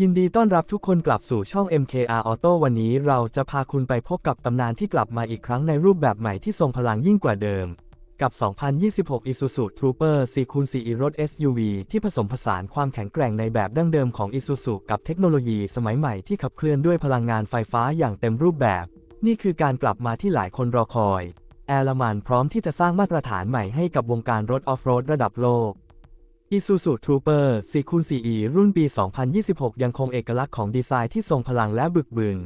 ยินดีต้อนรับทุกคนกลับสู่ช่อง MKR Auto วันนี้เราจะพาคุณไปพบกับตำนานที่กลับมาอีกครั้งในรูปแบบใหม่ที่ทรงพลังยิ่งกว่าเดิม กับ 2026 Isuzu Trooper 4x4 รถ SUV ที่ผสมผสานความแข็งแกร่งในแบบดั้งเดิมของ Isuzu กับเทคโนโลยีสมัยใหม่ที่ขับเคลื่อนด้วยพลังงานไฟฟ้าอย่างเต็มรูปแบบ นี่คือการกลับมาที่หลายคนรอคอย แอลมันพร้อมที่จะสร้างมาตรฐานใหม่ให้กับวงการรถออฟโรดระดับโลก Isuzu Trooper 4x4e รุ่นปี 2026 ยังคงเอกลักษณ์ของดีไซน์ที่ทรงพลังและบึกบึน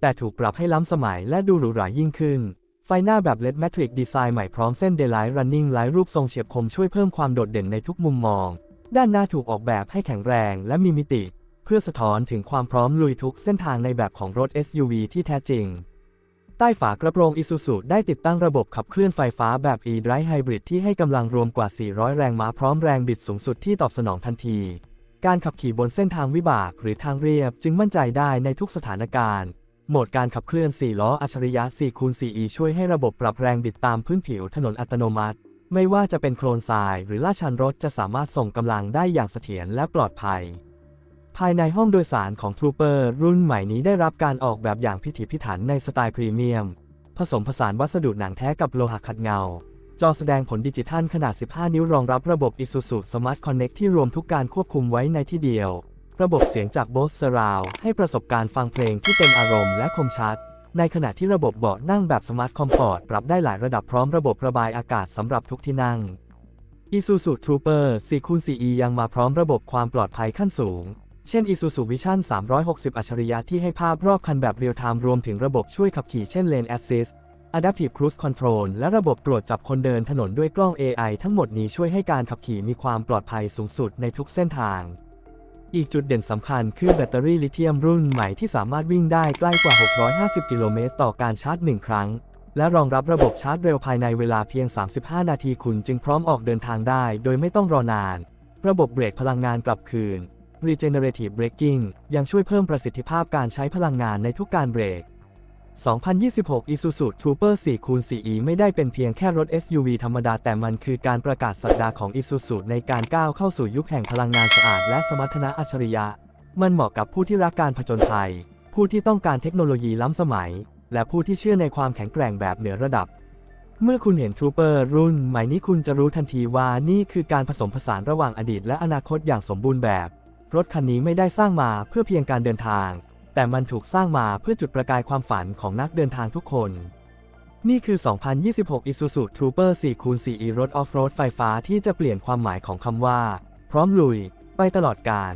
แต่ถูกปรับให้ล้ำสมัยและดูหรูหรายิ่งขึ้น ไฟหน้าแบบ LED Matrix ดีไซน์ใหม่พร้อมเส้น Daylight Running หลายรูปทรงเฉียบคมช่วยเพิ่มความโดดเด่นในทุกมุมมอง ด้านหน้าถูกออกแบบให้แข็งแรงและมีมิติ เพื่อสะท้อนถึงความพร้อมลุยทุกเส้นทางในแบบของรถ SUV ที่แท้จริง ใต้ฝากระโปรง Isuzu ได้ติดตั้งระบบขับเคลื่อนไฟฟ้าแบบ e-drive hybrid ที่ให้กำลังรวมกว่า 400 แรงม้าพร้อมแรงบิดสูงสุดที่ตอบสนองทันที การขับขี่บนเส้นทางวิบากหรือทางเรียบจึงมั่นใจได้ในทุกสถานการณ์ โหมดการขับเคลื่อน 4 ล้ออัจฉริยะ 4x4e ช่วยให้ระบบปรับแรงบิดตามพื้นผิวถนนอัตโนมัติ ไม่ว่าจะเป็นโคลนทรายหรือลาดชันรถจะสามารถส่งกำลังได้อย่างเสถียรและปลอดภัย ภายในห้องโดยสารของ Trooper รุ่นใหม่นี้ได้รับการออกแบบอย่างพิถีพิถันในสไตล์พรีเมียม ผสมผสานวัสดุหนังแท้กับโลหะขัดเงา จอแสดงผลดิจิทัลขนาด 15 นิ้วรองรับระบบ Isuzu Smart Connect ที่รวมทุกการควบคุมไว้ในที่เดียว ระบบเสียงจาก Bose Surround ให้ประสบการณ์ฟังเพลงที่เต็มอารมณ์และคมชัด ในขณะที่ระบบเบาะนั่งแบบ Smart Comfort ปรับได้หลายระดับพร้อมระบบระบายอากาศสำหรับทุกที่นั่ง Isuzu Trooper 4x4e ยังมาพร้อมระบบความปลอดภัยขั้นสูง เช่น Isuzu Vision 360 อัจฉริยะที่ให้ภาพรอบคันแบบเรียลไทม์รวมถึงระบบช่วยขับขี่เช่น Lane Assist Adaptive Cruise Control และระบบตรวจจับคนเดินถนนด้วยกล้อง AI ทั้งหมดนี้ช่วยให้การขับขี่มีความปลอดภัยสูงสุดในทุกเส้นทาง อีกจุดเด่นสำคัญคือแบตเตอรี่ลิเธียมรุ่นใหม่ที่สามารถวิ่งได้ใกล้กว่า 650 กิโลเมตรต่อการชาร์จ 1 ครั้ง และรองรับระบบชาร์จเร็วภายในเวลาเพียง 35 นาทีคุณจึงพร้อมออกเดินทางได้ โดยไม่ต้องรอนาน ระบบเบรกพลังงานกลับคืน Regenerative Braking ยังช่วยเพิ่มประสิทธิภาพการใช้พลังงานในทุกการเบรก 2026 Isuzu Trooper 4x4e ไม่ได้เป็นเพียงแค่รถ SUV ธรรมดาแต่มันคือการประกาศสัปดาห์ของ Isuzu ในการก้าวเข้าสู่ยุคแห่งพลังงานสะอาดและสมรรถนะอัจฉริยะ มันเหมาะกับผู้ที่รักการผจญภัย ผู้ที่ต้องการเทคโนโลยีล้ำสมัย และผู้ที่เชื่อในความแข็งแกร่งแบบเหนือระดับ เมื่อคุณเห็น Trooper รุ่นใหม่นี้คุณจะรู้ทันทีว่านี่คือการผสมผสานระหว่างอดีตและอนาคตอย่างสมบูรณ์แบบ รถคันนี้ไม่ได้สร้างมาเพื่อเพียงการเดินทาง แต่มันถูกสร้างมาเพื่อจุดประกายความฝันของนักเดินทางทุกคน นี่คือ 2026 Isuzu Trooper 4x4e รถออฟโรดไฟฟ้าที่จะเปลี่ยนความหมายของคำว่า พร้อมลุย ไปตลอดกาล